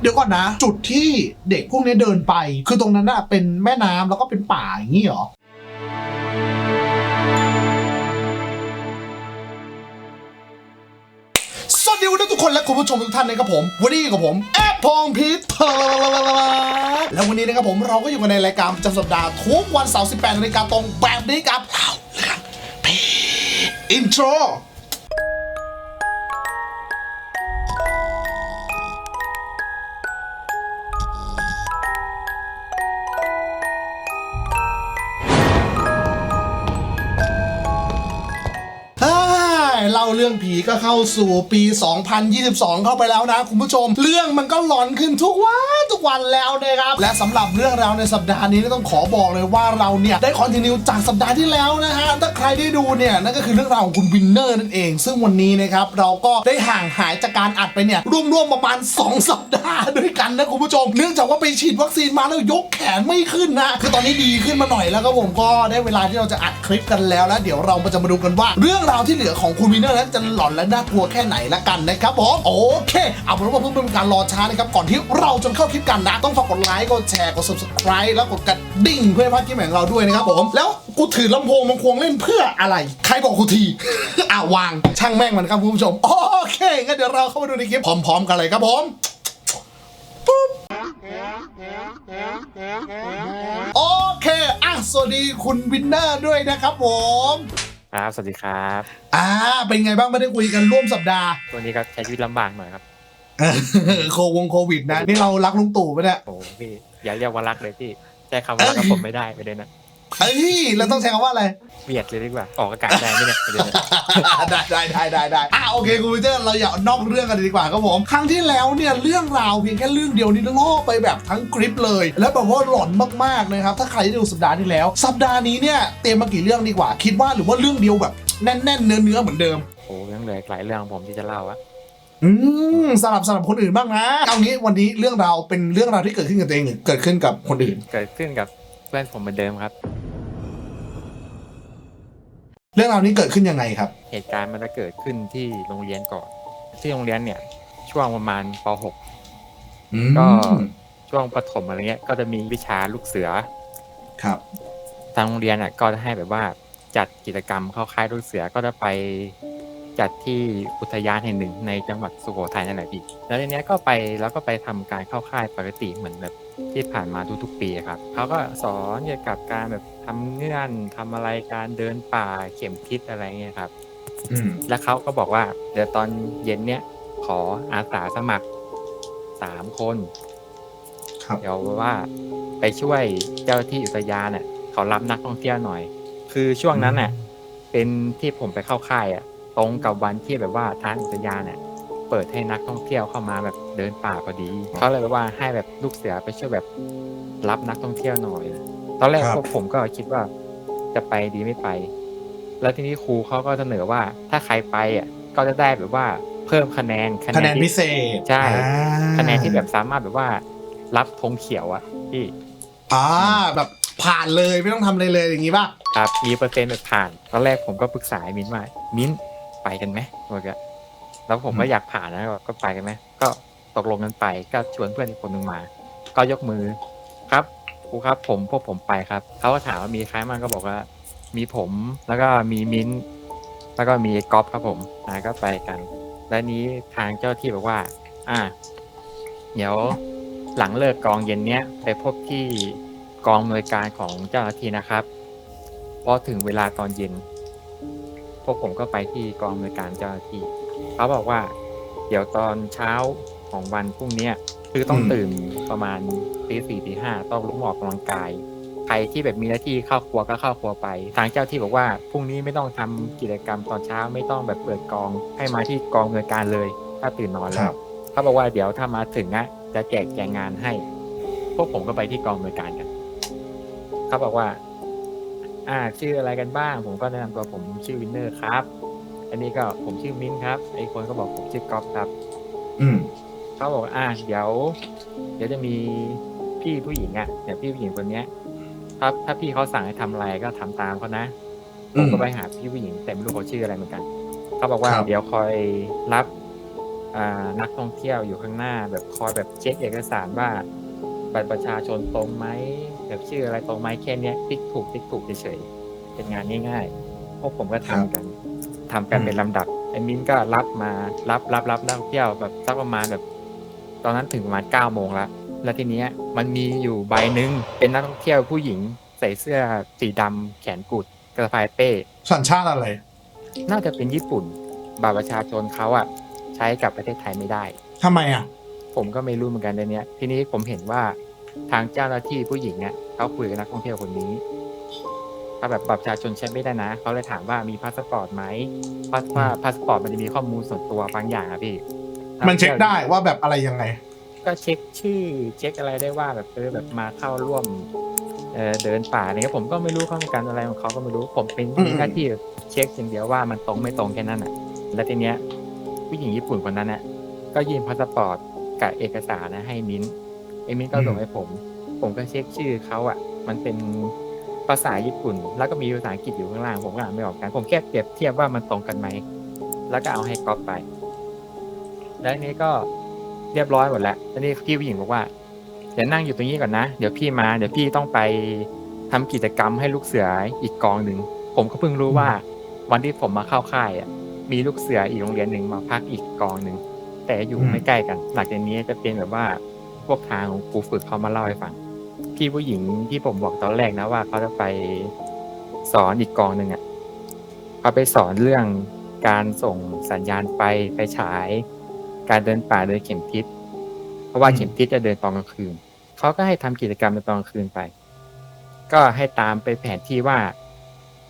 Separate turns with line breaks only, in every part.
เดี๋ยวก่อนนะ จุดที่เด็กพวกนี้เดินไป คือตรงนั้นน่ะเป็นแม่น้ำแล้วก็เป็นป่าอย่างนี้เหรอสวัสดีวันนี้ทุกคนและคุณผู้ชมทุกท่านนะครับผม วันนี้อยู่กับผมแอปพองพีทเทอร์แล้ววันนี้นะครับผมเราก็อยู่กันในรายการประจำสัปดาห์ทุกวันเสาร์18นาฬิกาตรงแบบนี้กับเล่าเรื่องผีอินโทร เรื่องผีก็เข้าสู่ปี 2022 เข้าไปแล้วนะ คุณผู้ชม เรื่องมันก็หลอนขึ้นทุกวันทุกวันแล้วนะครับ และสำหรับเรื่องราวในสัปดาห์นี้ต้องขอบอกเลยว่าเราเนี่ยได้คอนติเนียจากสัปดาห์ที่แล้วนะฮะถ้าใครได้ดูเนี่ยนั่นก็คือเรื่องราวของคุณวินเนอร์นั่นเอง ซึ่งวันนี้นะครับเราก็ได้ห่างหายจากการอัดไปเนี่ยร่วมๆประมาณ 2 สัปดาห์ด้วยกันนะคุณผู้ชม เนื่องจากว่าไปฉีดวัคซีนมาแล้วยกแขนไม่ขึ้นนะคือตอนนี้ดีขึ้นมาหน่อยแล้วก็ผมก็ได้เวลาที่เราจะอัดคลิปกันแล้วแล้วเดี๋ยวเรามาจะมาดูกันว่า เรื่องราวที่เหลือของคุณวินเนอร์นั้นจะหลอนและน่ากลัวแค่ไหนละกันนะครับผมโอเค เอาเป็นว่าเพื่อเป็นการรอช้านะครับก่อนที่เราจะเข้าคลิปกันนะ ต้องฝากกดไลค์กดแชร์กด subscribe แล้วกดกระดิ่งเพื่อให้พลาดคลิปใหม่ของเราด้วยนะครับผมแล้วกูถือลำโพงมังควงเล่นเพื่ออะไร ใครบอกกูที อ่าวางช่างแม่งมันครับคุณผู้ชมโอเคงั้นเดี๋ยวเราเข้ามาดูในคลิปพร้อมๆกันเลยครับผมโอเคอะสวัสดีคุณวินเนอร์ด้วยนะครับผม
ครับ สวัสดีครับ
อ่า เป็นไงบ้างไม่ได้คุยกันร่วมสัปดาห์
ช่วงนี้ก็ใช้ชีวิตลำบากหน่อยครับ
โควงโควิดนะ นี่เรารักลุงตู่ปะเนี่ย
โอ้โหพี่อย่าเรียกว่ารักเลยพี่ใช้คำว่ารักกับผมไม่ได้ไปเลยนะ
เฮ้ยเราต้องใช้คำว่าอะไร
เบียดเลยดีกว่าออกอากาศได้ไหมเนี่ยประเด็นเนี่ย
ได้ได้ได้ได้ได้อะโอเคคุณวิเจอร์เราอย่านอกเรื่องกันเลยดีกว่าครับผม ครั้งที่แล้วเนี่ยเรื่องราวเพียงแค่เรื่องเดียวนี่ล่อไปแบบทั้งคลิปเลย แล้วแบบว่าหลอนมากๆนะครับ ถ้าใครได้ดูสัปดาห์ที่แล้ว สัปดาห์นี้เนี่ยเตรียมมากี่เรื่องดีกว่า คิดว่าหรือว่าเรื่องเดียวแบบแน่นๆเนื้อเนื้อๆเหมือนเดิม
โอ้โหยังเหลืออีกหลายเรื่องของผมที่จะเล่าอะ
อืมสลับสลับคนอื่นบ้างนะเอางี้วันนี้เรื่องราวเป็นเรื่องราวที่เกิดขึ้นกับตัวเองหรือเกิดขึ้นกับคนอื่น
เกิดขึ้นกับเพื่อนผมเหมือนเดิมครับ
เรื่องราวนี้เกิดขึ้นยังไงครับ
เหตุการณ์มันจะเกิดขึ้นที่โรงเรียนก่อน ที่โรงเรียนเนี่ย ช่วงประมาณป
อืม
.6 ก็ช่วงประถมอะไรเงี้ย ก็จะมีวิชาลูกเสือ
ครับ
ทางโรงเรียนอะก็จะให้แบบว่าจัดกิจกรรมเข้าค่ายลูกเสือก็จะไป จัดที่อุทยานแห่งหนึ่งในจังหวัดสุโขทัยนั่นแหละพี่แล้วทีเนี้ยก็ไปแล้วก็ไปทำการเข้าค่ายปกติเหมือนแบบที่ผ่านมาทุกๆปีครับเขาก็สอนเกี่ยวกับการแบบทำเงื่อนทำอะไรการเดินป่าเข็มทิศอะไรเงี้ยครับ
อืม
แล้วเขาก็บอกว่าเดี๋ยวตอนเย็นเนี้ยขออาสาสมัครสามคน
ครับ
เดี๋ยวว่าไปช่วยเจ้าหน้าที่อุทยานน่ะเขารับนักท่องเที่ยวหน่อย คือช่วงนั้นน่ะเป็นที่ผมไปเข้าค่ายอะ ตรงกับวันที่แบบว่าทางอุทยานน่ะเปิดให้นักท่องเที่ยวเข้ามาแบบเดินป่าพอดีเขาเลยแบบว่าให้แบบลูกเสือไปช่วยแบบรับนักท่องเที่ยวหน่อย ตอนแรก
ครับ
พวกผมก็คิดว่าจะไปดีไม่ไป แล้วทีนี้ครูเขาก็เสนอว่าถ้าใครไปอะก็จะได้แบบว่าเพิ่มคะแนน
คะแนน
ที่
พิเศษ
ใช่
อ่า
คะแนนที่แบบสามารถแบบว่า รับธงเขียวอะที่
อ่าแบบผ่านเลยไม่ต้องทำอะไรเลยอย่างงี้ป่ะ
ครับมีเปอร์เซ็นต์แบบผ่าน ตอนแรกผมก็ปรึกษาไอ้มิ้นว่ามิ้น ไปกันไหมบอกว่าแล้วผมก็อยากผ่านนะก็ไปกันไหมก็ตกลงกันไปก็ชวนเพื่อนอีกคนหนึ่งมา ก็ยกมือครับครูครับ ผมพวกผมไปครับเขาก็ถามว่ามีใครมั่งก็บอกว่า มีผมแล้วก็มีมิ้นแล้วก็มีก๊อฟครับผมอ่าก็ไปกัน และนี้ทางเจ้าที่บอกว่า อ่า เดี๋ยวหลังเลิกกองเย็นเนี้ยไปพบที่กองอำนวยการของเจ้าหน้าที่นะครับพอถึงเวลาตอนเย็น พวกผมก็ไปที่กองอำนวยการเจ้าหน้าที่เขาบอกว่า เดี๋ยวตอนเช้าของวันพรุ่งเนี้ยคือต้อง
อืม
ตื่นประมาณตีสี่ตีห้าต้องลุกออกกำลังกาย ใครที่แบบมีหน้าที่เข้าครัวก็เข้าครัวไป ทางเจ้าที่บอกว่าพรุ่งนี้ไม่ต้องทำกิจกรรมตอนเช้าไม่ต้องแบบเปิดกองให้มาที่กองอำนวยการเลย ถ้าตื่นนอนแล้วเขาบอกว่าเดี๋ยวถ้ามาถึงนะจะแจกแจงงานให้ พวกผมก็ไปที่กองอำนวยการกัน เขาบอกว่า อ่าชื่ออะไรกันบ้าง ผมก็แนะนำตัวผมชื่อวินเนอร์ครับ อันนี้ก็ผมชื่อมิ้นครับไอ้คนก็บอกผมชื่อกอฟครับ
อืม
เขาบอกว่าอ่าเดี๋ยว เดี๋ยวจะมีพี่ผู้หญิงอะเดี๋ยวพี่ผู้หญิงคนเนี้ยถ้าถ้าพี่เขาสั่งให้ทำอะไรก็ทำตามเขานะผมก็ไปหาพี่ผู้หญิงแต่ไม่รู้เขาชื่ออะไรเหมือนกันเขาบอกว่า
ครับ
เดี๋ยวคอยรับอ่านักท่องเที่ยวอยู่ข้างหน้า แบบคอยแบบเช็คเอกสารว่าบัตรประชาชนตรงไหม แบบชื่ออะไรตรงไหมแค่เนี้ยติ๊กถูกติ๊กถูกเฉยๆเป็นงานง่ายๆพวกผมก็ทำกันทำกันเป็นลำดับไอ้มิ้นก็รับมารับรับรับนักท่องเที่ยวแบบสักประมาณแบบ ตอนนั้นถึงประมาณเก้าโมงแล้วแล้วทีเนี้ยมันมีอยู่ใบหนึ่งเป็นนักท่องเที่ยวผู้หญิงใส่เสื้อสีดำแขนกุดกระสะพายเป้
สัญชาติอะไร
น่าจะเป็นญี่ปุ่นบัตรประชาชนเขาอะใช้กับประเทศไทยไม่ได้
ทำไมอะ
ผมก็ไม่รู้เหมือนกันในเนี้ย ทีนี้ผมเห็นว่าทางเจ้าหน้าที่ผู้หญิงเนี่ย เขาคุยกับนักท่องเที่ยวคนนี้เขาแบบบัตรประชาชนใช้ไม่ได้นะเขาเลยถามว่ามีพาสปอร์ตไหมเพราะว่าพาสปอร์ตมันจะมีข้อมูลส่วนตัวบางอย่างอะพี่
มันเช็คได้ว่าแบบอะไรยังไง
ก็เช็คชื่อเช็คอะไรได้ว่าแบบเออแบบมาเข้าร่วมเออเดินป่าเนี่ยผมก็ไม่รู้ข้อมูลการอะไรของเขาก็ไม่รู้ผมเป็น
อืม
มีหน้าที่เช็คอย่างเดียวว่ามันตรงไม่ตรงแค่นั้นอะ แล้วทีเนี้ยผู้หญิงญี่ปุ่นคนนั้นน่ะก็ยื่นพาสปอร์ตกับเอกสารนะให้มิ้นไอ้มิ้นก็ส่งให้ผม ผมก็เช็คชื่อเขาอะ มันเป็นภาษาญี่ปุ่น แล้วก็มีภาษาอังกฤษอยู่ข้างล่างผมก็อ่านไม่ออกกัน ผมแค่เปรียบเทียบว่ามันตรงกันไหม แล้วก็เอาให้ก๊อปไป แล้วทีนี้ก็เรียบร้อยหมดแล้วแล้วนี่พี่ผู้หญิงบอกว่าเดี๋ยวนั่งอยู่ตรงนี้ก่อนนะ เดี๋ยวพี่มาเดี๋ยวพี่ต้องไปทำกิจกรรมให้ลูกเสืออีกกองหนึ่ง ผมก็เพิ่งรู้ว่า วันที่ผมมาเข้าค่ายอะ มีลูกเสืออีกโรงเรียนหนึ่งมาพักอีกกองหนึ่งแต่อยู่ไม่ใกล้กัน หลังจากนี้จะเป็นแบบว่าพวกทางของครูฝึกเขามาเล่าให้ฟัง พี่ผู้หญิงที่ผมบอกตอนแรกนะว่าเขาจะไปสอนอีกกองหนึ่งอะเขาไปสอนเรื่องการส่งสัญญาณไฟไฟฉาย การเดินป่าโดยเข็มทิศ เพราะว่าเข็มทิศจะเดินตอนกลางคืนเขาก็ให้ทำกิจกรรมในตอนกลางคืนไป ก็ให้ตามไปแผนที่ว่า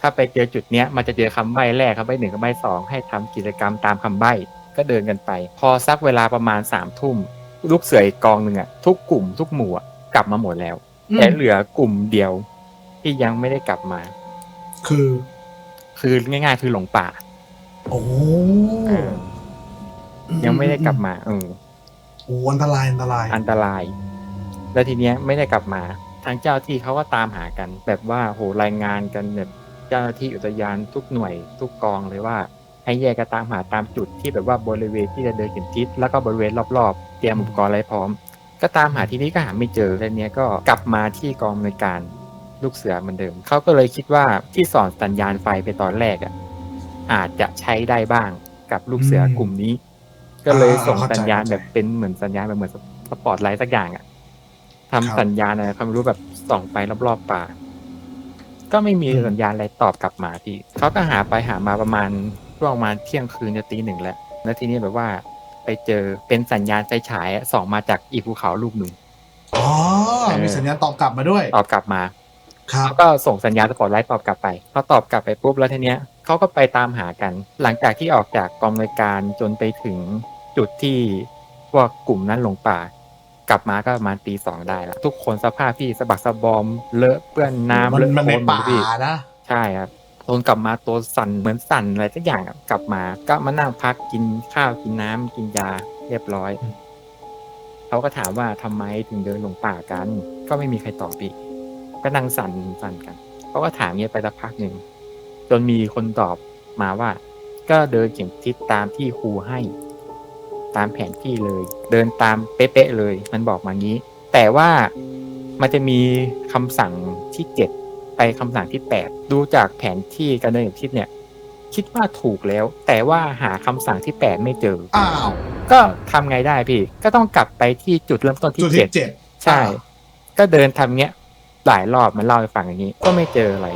ถ้าไปเจอจุดเนี้ย มันจะเจอคำใบ้แรกคำใบ้หนึ่งคำใบ้สองให้ทำกิจกรรมตามคำใบ้ก็เดินกันไป พอสักเวลาประมาณสามทุ่มลูกเสืออีกกองหนึ่งอะทุกกลุ่มทุกหมู่อะ กลับมาหมดแล้วแต่เหลือกลุ่มเดียวที่ยังไม่ได้กลับมา
คือ
คือง่าย ๆ คือหลงป่า
โอ้
เออยังไม่ได้กลับมาเออ
โอ้อันตรายอันตราย
อันตราย แล้วทีเนี้ยไม่ได้กลับมา ทางเจ้าที่เขาก็ตามหากัน แบบว่าโหรายงานกันแบบเจ้าหน้าที่อุทยานทุกหน่วยทุกกองเลยว่า ให้แยกกันตามหาตามจุดที่แบบว่าบริเวณที่จะเดินเข็มทิศแล้วก็บริเวณรอบๆ เตรียมอุปกรณ์อะไรพร้อม ก็ตามหาที่นี้ก็หาไม่เจอแล้วเนี้ยก็กลับมาที่กองในวยการลูกเสือเหมือนเดิม เขาก็เลยคิดว่าที่สอนสัญญาณไฟไปตอนแรกอะอาจจะใช้ได้บ้างกับลูกเสือกลุ่มนี้ ก็เลยส่งสัญญาณแบบเป็นเหมือนสัญญาณแบบเหมือนสปอตไลท์สักอย่างอะทำสัญญาณอะไรเขาไม่รู้แบบส่องไปรอบๆป่า ก็ไม่มีสัญญาณอะไรตอบกลับมาพี่เขาก็หาไปหามาประมาณช่วงประมาณเที่ยงคืนจะตีหนึ่งแล้วแล้วทีนี้แบบว่า ไปเจอเป็นสัญญาณไฟฉายอะส่องมาจากอีกภูเขาลูกหนึ่ง
อ๋อ มีสัญญาณตอบกลับมาด้วย
ตอบกลับมา
ครับ
เขาก็ส่งสัญญาณสปอตไลท์ตอบกลับไปพอตอบกลับไปปุ๊บแล้วทีเนี้ยเขาก็ไปตามหากัน หลังจากที่ออกจากกองบริการจนไปถึงจุดที่พวกกลุ่มนั้นหลงป่า กลับมาก็ประมาณตีสองได้ละทุกคนสภาพที่สะบักสะบอมเลอะเปื้อนน้ำ
มัน
เลอะ
มันใน
โคลนหม
ป่า
ดพี่
นะ
ใช่ครับท นกลับมาตัวสั่นเหมือนสั่นอะไรสักอย่างอะกลับมา ก็มานั่งพักกินข้าวกินน้ำกินยาเรียบร้อย
อืม
เขาก็ถามว่าทำไมถึงเดินหลงป่ากัน ก็ไม่มีใครตอบอีก ก็นั่งสั่นสั่นกันเขาก็ถามเงี้ยไปสักพักหนึ่งจนมีคนตอบมาว่า ก็เดินเข็มทิศตามที่ครูให้ ตามแผนที่เลย เดินตามเป๊ะๆเลย มันบอกมางี้ แต่ว่ามันจะมีคำสั่งที่เจ็ด ไปคำสั่งที่แปดดูจากแผนที่การเดินเข็มทิศเนี่ย คิดว่าถูกแล้ว แต่ว่าหาคำสั่งที่แปดไม่เจอ
อ้าว
ก็ทำไงได้พี่ ก็ต้องกลับไปที่จุดเริ่มต้น
จุด
ที่
ที่
เจ็ด
เจ็ด
ใช่ ก็เดินทำเงี้ยหลายรอบมันเล่าให้ฟังอย่างนี้ ก็ไม่เจออะไร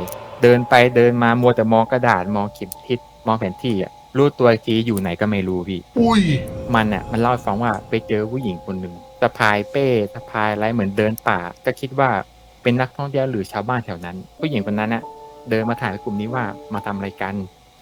เดินไปเดินมามัวแต่มองกระดาษมองเข็มทิศมองแผนที่อะรู้ตัวอีกทีอยู่ไหนก็ไม่รู้พี่
อุ้ย
มันอะมันเล่าให้ฟังว่าไปเจอผู้หญิงคนหนึ่งสะพายเป้สะพายอะไรเหมือนเดินป่า ก็คิดว่า เป็นนักท่องเที่ยวหรือชาวบ้านแถวนั้น ผู้หญิงคนนั้นน่ะเดินมาถามกลุ่มนี้ว่ามาทำอะไรกัน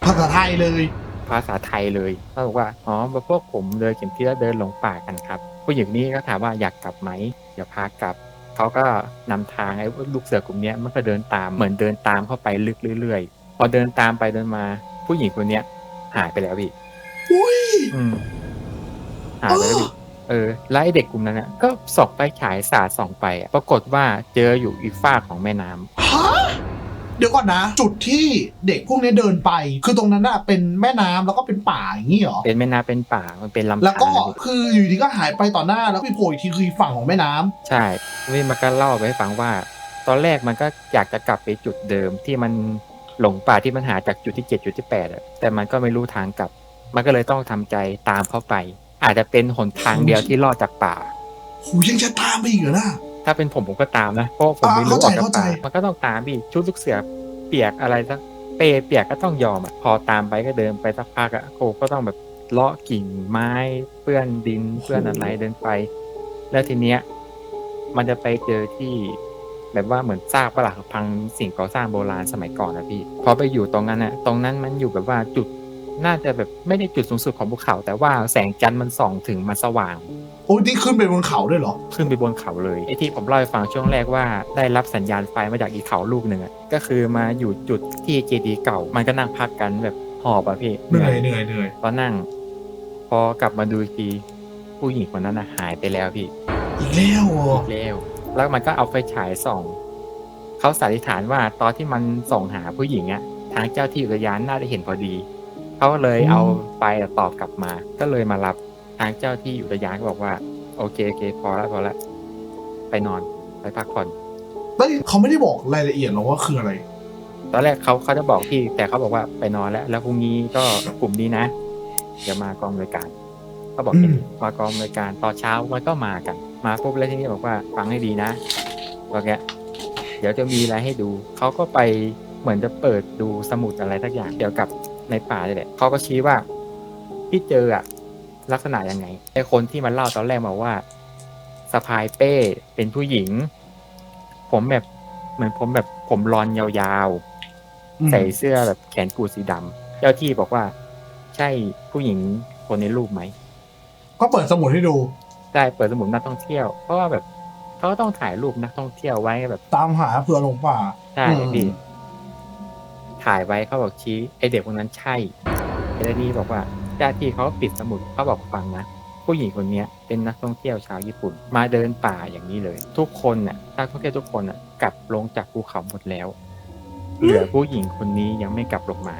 ภาษาไทยเลย
ภาษาไทยเลยเขาบอกว่าอ๋อพวกผมเดินเข็มทิศแล้วเดินหลงป่ากันครับ ผู้หญิงนี้ก็ถามว่าอยากกลับไหมอยากพากลับเขาก็นำทางไอ้ลูกเสือกลุ่มเนี้ยมันก็เดินตามเหมือนเดินตามเข้าไปลึกเรื่อยๆพอเดินตามไปเดินมา ผู้หญิงคนเนี้ยหายไปแล้วพี่
อุ้ย
อืมหายไปแล้วพี่เออแล้วไอ้เด็กกลุ่มนั้นน่ะก็ส่องไปฉายสาดส่องไปอะปรากฏว่าเจออยู่อีกฝ้ากของแม่น้ำ
ฮะเดี๋ยวก่อนนะ จุดที่เด็กพวกนี้เดินไป คือตรงนั้นอะเป็นแม่น้ำแล้วก็เป็นป่าอย่างนี้เหรอ
เป็นแม่น้ำเป็นป่ามันเป็นลำธาร
แล้วก็
นะพี่
คืออยู่ดีก็หายไปต่อหน้าแล้วไปโผล่อีกทีคือฝั่งของแม่น้ำ
ใช่พี่มันก็เล่าไปให้ฟังว่า ตอนแรกมันก็อยากจะกลับไปจุดเดิมที่มันหลงป่าที่มันหาจากจุดที่เจ็ดจุดที่แปดอะแต่มันก็ไม่รู้ทางกลับ มันก็เลยต้องทำใจตามเข้าไป อาจจะเป็นหนทางเดียวที่รอดจากป่า
หูยังจะตามไปอีกเหรอนะ
ถ้าเป็นผมผมก็ตามนะ เพราะผมไม่รู้อ
อ่า
อกจาก
เข้าใจ
ป่ามันก็ต้องตามพี่ชุดลูกเสือเปียกอะไรสักเปรเปียกก็ต้องยอมอะพอตามไปก็เดินไปสักพักอะโคก็ต้องแบบเลาะกิ่งไม้เปื้อนดินเปื้อนอะไรเดินไป แล้วทีเนี้ยมันจะไปเจอที่แบบว่าเหมือนซากปรักหักพังสิ่งก่อสร้างโบราณสมัยก่อนนะพี่พอไปอยู่ตรงนั้นอะตรงนั้นมันอยู่แบบว่าจุด น่าจะแบบไม่ได้จุดสูงสุดของภูเขา แต่ว่าแสงจันทร์มันส่องถึงมันสว่าง
โอ้ยนี่ขึ้นไปบนเขาด้วยเหรอ
ขึ้นไปบนเขาเลยไอ้ที่ผมเล่าให้ฟังช่วงแรกว่าได้รับสัญญาณไฟมาจากอีกเขาลูกหนึ่งอะก็คือมาอยู่จุดที่เจดีย์เก่า มันก็นั่งพักกันแบบหอบอะพี่
เหนื่อยเหนื่อยเหนื่อย
พอนั่ง พอกลับมาดูอีกทีผู้หญิงคนนั้นน่ะหายไปแล้วพี่
อีกแล้วเหรอ
อีกแล้วแล้วมันก็เอาไฟฉายส่องเขาสันนิษฐานว่าตอนที่มันส่องหาผู้หญิงอะทางเจ้าที่อุทยานน่าจะเห็นพอดี เขาเลยเอาไฟตอบกลับมา ก็เลยมารับทางเจ้าที่อุทยานก็บอกว่า โอเคโอเคพอแล้วพอแล้วไปนอนไปพักผ่อน
เฮ้ยเขาไม่ได้บอกรายละเอียดหรอกว่าคืออะไร
ตอนแรกเขาเขาจะบอกพี่ แต่เขาบอกว่าไปนอนแล้ว แล้วพรุ่งนี้ก็กลุ่มนี้นะเดี๋ยวมากองบริการเขาบอก
อืม
แค่นี้มากองบริการตอนเช้ามันก็มากัน มาปุ๊บแล้วทีนี้บอกว่าฟังให้ดีนะว่าแกเดี๋ยวจะมีอะไรให้ดูเขาก็ไปเหมือนจะเปิดดูสมุดอะไรสักอย่างเกี่ยวกับ ในป่าเลยแหละเขาก็ชี้ว่าที่เจออะลักษณะยังไงไอคนที่มันเล่าตอนแรกบอกว่าสะพายเป้เป็นผู้หญิง ผมแบบเหมือนผมแบบผมรอนยาวๆ
อืม
ใส่เสื้อแบบแขนกูดสีดำเจ้าที่บอกว่า ใช่ผู้หญิงคนในรูปไหม
ก็เปิดสมุดให้ดู
ได้เปิดสมุดนักท่องเที่ยวเพราะว่าแบบเขาก็ต้องถ่ายรูปนักท่องเที่ยวไว้แบบ
ตามหาเผื่อหลงป่า
ใช่
อืม
พี่ ถ่ายไว้เขาบอกชี้ไอเด็กคนนั้นใช่ไอ้เจ้านี่บอกว่าเจ้าที่เขาปิดสมุดเขาบอกฟังนะผู้หญิงคนเนี้ยเป็นนักท่องเที่ยวชาวญี่ปุ่น มาเดินป่าอย่างนี้เลย ทุกคนน่ะนักท่องเที่ยวทุกคนน่ะกลับลงจากภูเขาหมดแล้ว เหลือผู้หญิงคนนี้ยังไม่กลับลงมา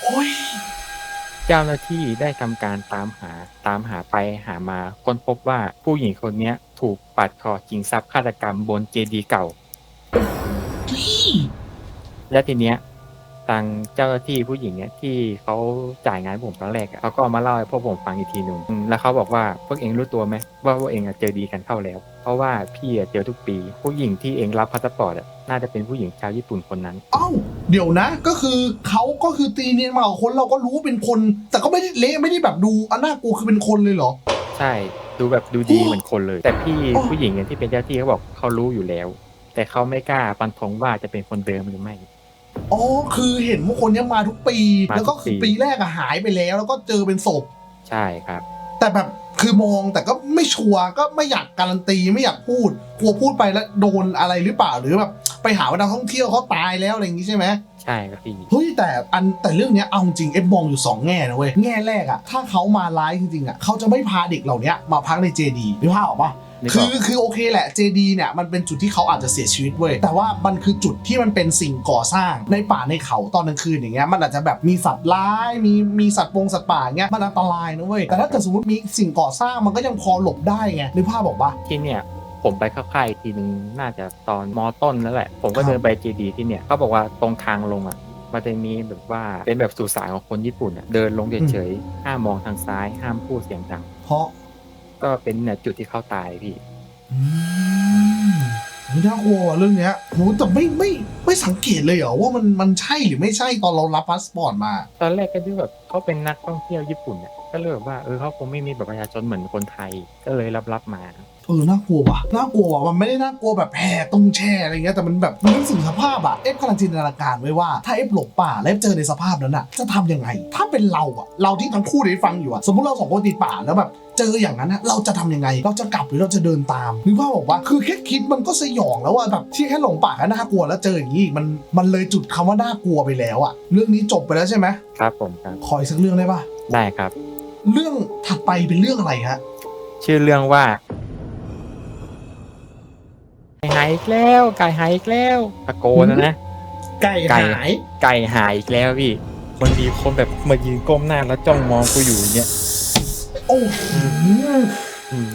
โอ้ย
เจ้าหน้าที่ได้ทำการตามหาตามหาไปหามาค้นพบว่าผู้หญิงคนเนี้ยถูกปัดคอจิงทรัพย์ฆาตกรรมบนเจดีย์เก่า
นี่
และทีเนี้ย ทางเจ้าหน้าที่ผู้หญิงเนี่ยที่เขาจ่ายงานให้ผมครั้งแรกอะเขาก็เอามาเล่าให้พวกผมฟังอีกทีหนึ่งอืมแล้วเขาบอกว่าพวกเองรู้ตัวไหมว่าพวกเองอะเจอดีกันเข้าแล้ว เพราะว่าพี่อะเจอทุกปี ผู้หญิงที่เองรับพาสปอร์ตอะน่าจะเป็นผู้หญิงชาวญี่ปุ่นคนนั้น
เอ้าเดี๋ยวนะ ก็คือเขาก็คือตีเนียนมากับคนเราก็รู้ว่าเป็นคน แต่ก็ไม่ได้เละไม่ได้แบบดูอันน่ากลัวคือเป็นคนเลยเหรอ
ใช่ดูแบบดูดีเหมือนคนเลย แต่พี่
โอ้
ผู้หญิงเนี่ยที่เป็นเจ้าหน้าที่เขาบอกเขารู้อยู่แล้ว แต่เขาไม่กล้าฟันธงว่าจะเป็นคนเดิมหรือไม่
อ๋อคือเห็นว่าคนเนี้ยมาทุกปี
มาทุกปี
แล้วก็คือปีแรกอะหายไปแล้ว แล้วก็เจอเป็นศพ
ใช่ครับ
แต่แบบคือมองแต่ก็ไม่ชัวร์ก็ไม่อยากการันตีไม่อยากพูดกลัวพูดไปแล้วโดนอะไรหรือเปล่าหรือแบบไปหาว่านักท่องเที่ยวเขาตายแล้วอะไรอย่างงี้ใช่ไหม
ใช่ครับพี่
เฮ้ยแต่อันแต่เรื่องเนี้ยเอาจริงเอฟมองอยู่สองแง่นะเว้ยแง่แรกอะถ้าเขามาร้ายจริงๆอะเขาจะไม่พาเด็กเหล่าเนี้ยมาพักในเจดีหรือภาพออกปะ
นึ ก
คื
อ
อ
อก
คือโอเคแหละเจดีเนี่ยมันเป็นจุดที่เขาอาจจะเสียชีวิตเว้ยแต่ว่ามันคือจุดที่มันเป็นสิ่งก่อสร้างในป่าในเขาตอนกลางคืนอย่างเงี้ยมันอาจจะแบบมีสัตว์ร้ายมีมีสัตว์ปงสัตว์ป่าอย่างเงี้ยมันอันตรายนะเว้ยแต่ถ้าเกิดสมมติมีสิ่งก่อสร้างมันก็ยังพอหลบได้ไงนึกภาพบอกปะ
ที่เนี่ยผมไปเข้าค่ายอีกทีนึงน่าจะตอนมอต้นแล้วแหละ ผมก็
ครับ
เดินไปเจดีที่เนี่ยเขาบอกว่าตรงทางลงอะมันจะมีแบบว่าเป็นแบบสุสานของคนญี่ปุ่นอะเดินลงเฉยๆห้ามมองทางซ้ายห้ามพูดเสียงดัง
เพราะ
ก็เป็นเนี่ยจุดที่เขาตายพี่
อืมนี่น่ากลัวว่ะเรื่องเนี้ยโหแต่ไม่ไม่ไม่สังเกตเลยเหรอว่ามันมันใช่หรือไม่ใช่ตอนเรารับพาสปอร์ตมา
ตอนแรกก็ดูแบบเขาเป็นนักท่องเที่ยวญี่ปุ่นเนี่ยก็เลยแบบว่าเออเขาคงไม่มีแบบประชาชนเหมือนคนไทยก็เลยรับรับๆมา
เออน่ากลัวว่ะน่ากลัวว่ะมันไม่ได้น่ากลัวแบบแผ่ตรงแช่อะไรเงี้ยแต่มันแบบมันเป็นสิ่งสภาพอะเอฟกำลังจินตนาการไว้ว่าถ้าเอฟหลงป่าแล้วเอฟเจอในสภาพนั้นอะจะทำยังไง ถ้าเป็นเราอะเราที่ทั้งคู่ได้ฟังอยู่อะสมมติเราสองคนติดป่าแล้วแบบเจออย่างนั้นอะเราจะทำยังไง เราจะกลับหรือเราจะเดินตามนึกภาพบอกว่าคือแค่คิดมันก็สยองแล้วว่าแบบที่แค่หลงป่าก็น่ากลัวแล้วเจออย่างนี้อีกมันมันเลยจุดคำว่าน่ากลัวไปแล้วอะเรื่องนี้จบไปแล้วใช่ไหม
ครับผมครับ
ขออีกสักเรื่องได้ปะ
ได้ครับ
เรื่องถัดไปเป็นเรื่องอะไรฮะ
ชื่อเรื่องว่า ไก่หายอีกแล้วไก่หายอีกแล้วตะโกนนะนะ
ไก่
ไก่
หาย
ไก่หายอีกแล้วพี่มันมีคนแบบมายืนก้มหน้าแล้วจ้องมองกูอยู่อย่างเงี้ย
โอ้โห
อืม